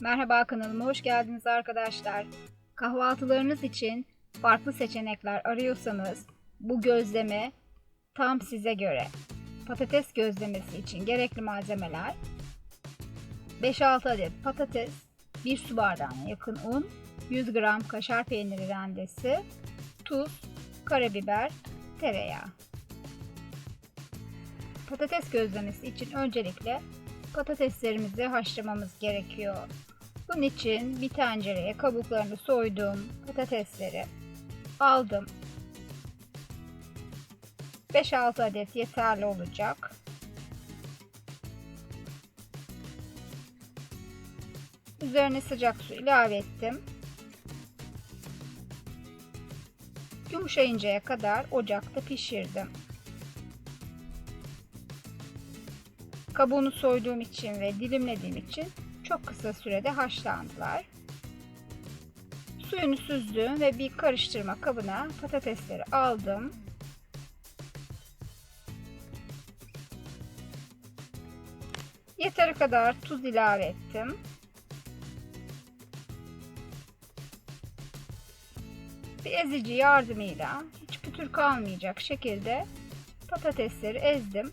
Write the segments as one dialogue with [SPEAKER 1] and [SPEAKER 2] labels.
[SPEAKER 1] Merhaba kanalıma hoş geldiniz arkadaşlar. Kahvaltılarınız için farklı seçenekler arıyorsanız bu gözleme tam size göre. Patates gözlemesi için gerekli malzemeler 5-6 adet patates, 1 su bardağına yakın un, 100 gram kaşar peyniri rendesi, tuz, karabiber, tereyağı. Patates gözlemesi için öncelikle patateslerimizi haşlamamız gerekiyor. Bunun için bir tencereye kabuklarını soyduğum patatesleri aldım. 5-6 adet yeterli olacak. Üzerine sıcak su ilave ettim. Yumuşayıncaya kadar ocakta pişirdim. Kabuğunu soyduğum için ve dilimlediğim için çok kısa sürede haşlandılar. Suyunu süzdüm ve bir karıştırma kabına patatesleri aldım. Yeteri kadar tuz ilave ettim. Bir ezici yardımıyla hiç pütür kalmayacak şekilde patatesleri ezdim.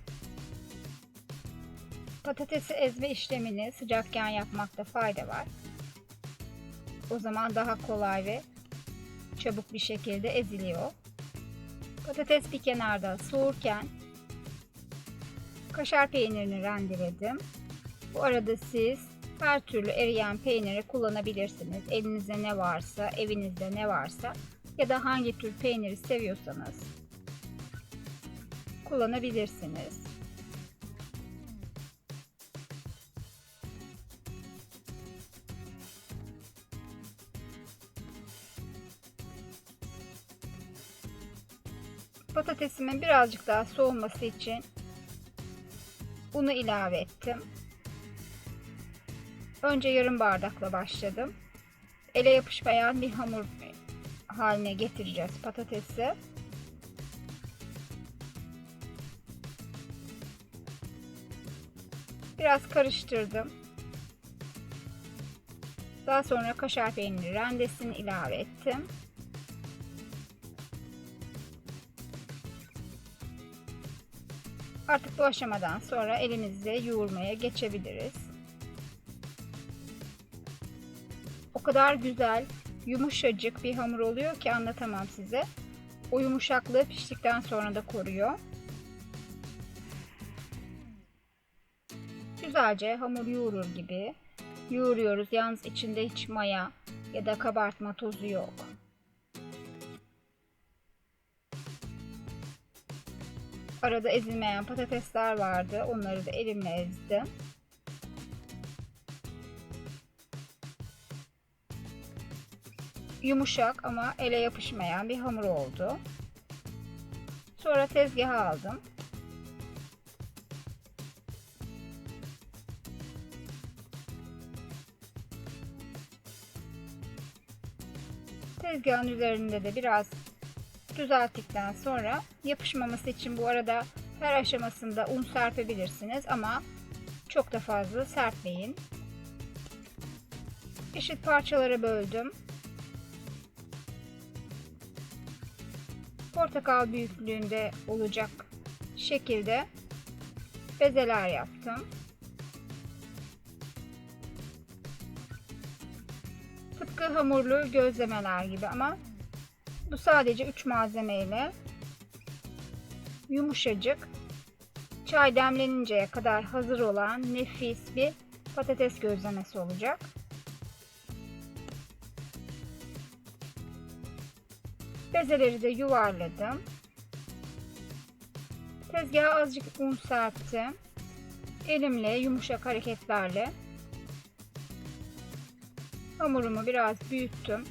[SPEAKER 1] Patatesi ezme işlemini sıcakken yapmakta fayda var. O zaman daha kolay ve çabuk bir şekilde eziliyor. Patates bir kenarda soğurken kaşar peynirini rendeledim. Bu arada siz her türlü eriyen peyniri kullanabilirsiniz. Elinizde ne varsa, evinizde ne varsa ya da hangi tür peyniri seviyorsanız kullanabilirsiniz. Patatesimin birazcık daha soğuması için unu ilave ettim. Önce yarım bardakla başladım. Ele yapışmayan bir hamur haline getireceğiz patatesi. Biraz karıştırdım. Daha sonra kaşar peyniri rendesini ilave ettim. Artık bu aşamadan sonra elimizle yoğurmaya geçebiliriz. O kadar güzel, yumuşacık bir hamur oluyor ki anlatamam size. O yumuşaklığı piştikten sonra da koruyor. Güzelce hamur yoğurur gibi yoğuruyoruz. Yalnız içinde hiç maya ya da kabartma tozu yok. Arada ezilmeyen patatesler vardı. Onları da elimle ezdim. Yumuşak ama ele yapışmayan bir hamur oldu. Sonra tezgaha aldım. Tezgahın üzerinde de biraz düzelttikten sonra yapışmaması için bu arada her aşamasında un serpebilirsiniz ama çok da fazla serpmeyin. Eşit parçalara böldüm. Portakal büyüklüğünde olacak şekilde bezeler yaptım. Tıpkı hamurlu gözlemeler gibi ama bu sadece 3 malzemeyle yumuşacık çay demleninceye kadar hazır olan nefis bir patates gözlemesi olacak. Bezeleri de yuvarladım. Tezgaha azıcık un serptim. Elimle yumuşak hareketlerle hamurumu biraz büyüttüm.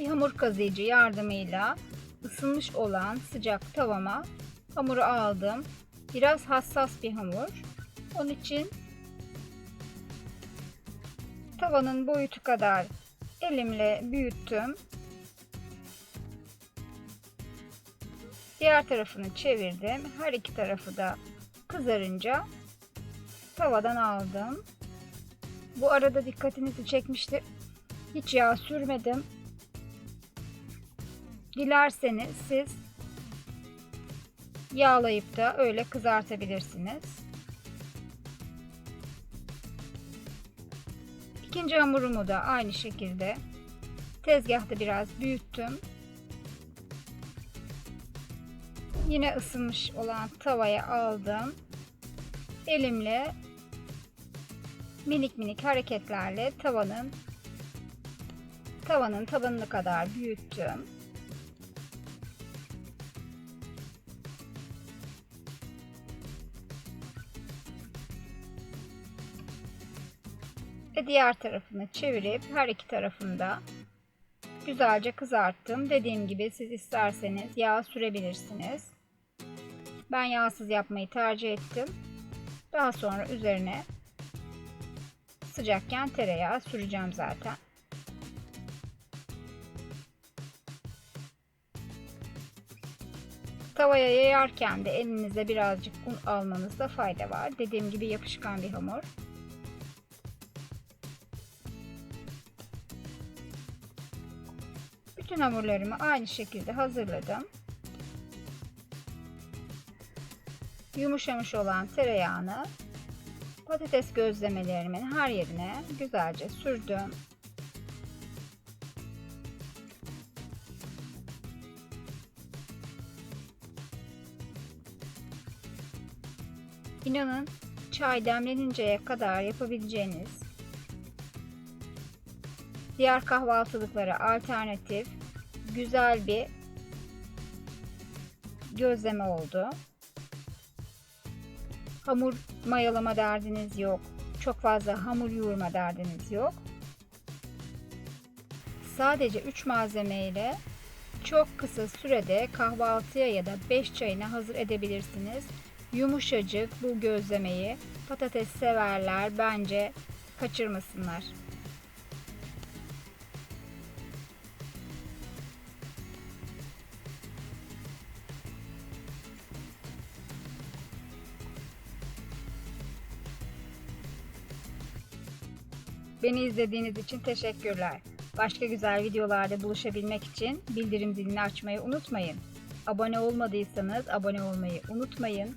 [SPEAKER 1] Bir hamur kazıyıcı yardımıyla ısınmış olan sıcak tavama hamuru aldım. Biraz hassas bir hamur. Onun için tavanın boyutu kadar elimle büyüttüm. Diğer tarafını çevirdim. Her iki tarafı da kızarınca tavadan aldım. Bu arada dikkatinizi çekmiştir. Hiç yağ sürmedim. Dilerseniz siz yağlayıp da öyle kızartabilirsiniz. İkinci hamurumu da aynı şekilde tezgahta biraz büyüttüm. Yine ısınmış olan tavaya aldım. Elimle minik minik hareketlerle tavanın tavanın tabanını kadar büyüttüm. Ve diğer tarafını çevirip her iki tarafını da güzelce kızarttım. Dediğim gibi siz isterseniz yağ sürebilirsiniz. Ben yağsız yapmayı tercih ettim. Daha sonra üzerine sıcakken tereyağı süreceğim zaten. Tavaya yayarken de elinize birazcık un almanızda fayda var. Dediğim gibi yapışkan bir hamur. Bütün hamurlarımı aynı şekilde hazırladım. Yumuşamış olan tereyağını patates gözlemelerimin her yerine güzelce sürdüm. İnanın çay demleninceye kadar yapabileceğiniz diğer kahvaltılıklara alternatif güzel bir gözleme oldu. Hamur mayalama derdiniz yok. Çok fazla hamur yoğurma derdiniz yok. Sadece 3 malzeme ile çok kısa sürede kahvaltıya ya da 5 çayına hazır edebilirsiniz. Yumuşacık bu gözlemeyi patates severler bence kaçırmasınlar. Beni izlediğiniz için teşekkürler. Başka güzel videolarda buluşabilmek için bildirim zilini açmayı unutmayın. Abone olmadıysanız abone olmayı unutmayın.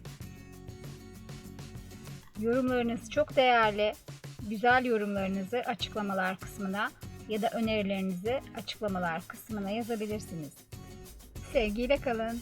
[SPEAKER 1] Yorumlarınız çok değerli. Güzel yorumlarınızı açıklamalar kısmına ya da önerilerinizi açıklamalar kısmına yazabilirsiniz. Sevgiyle kalın.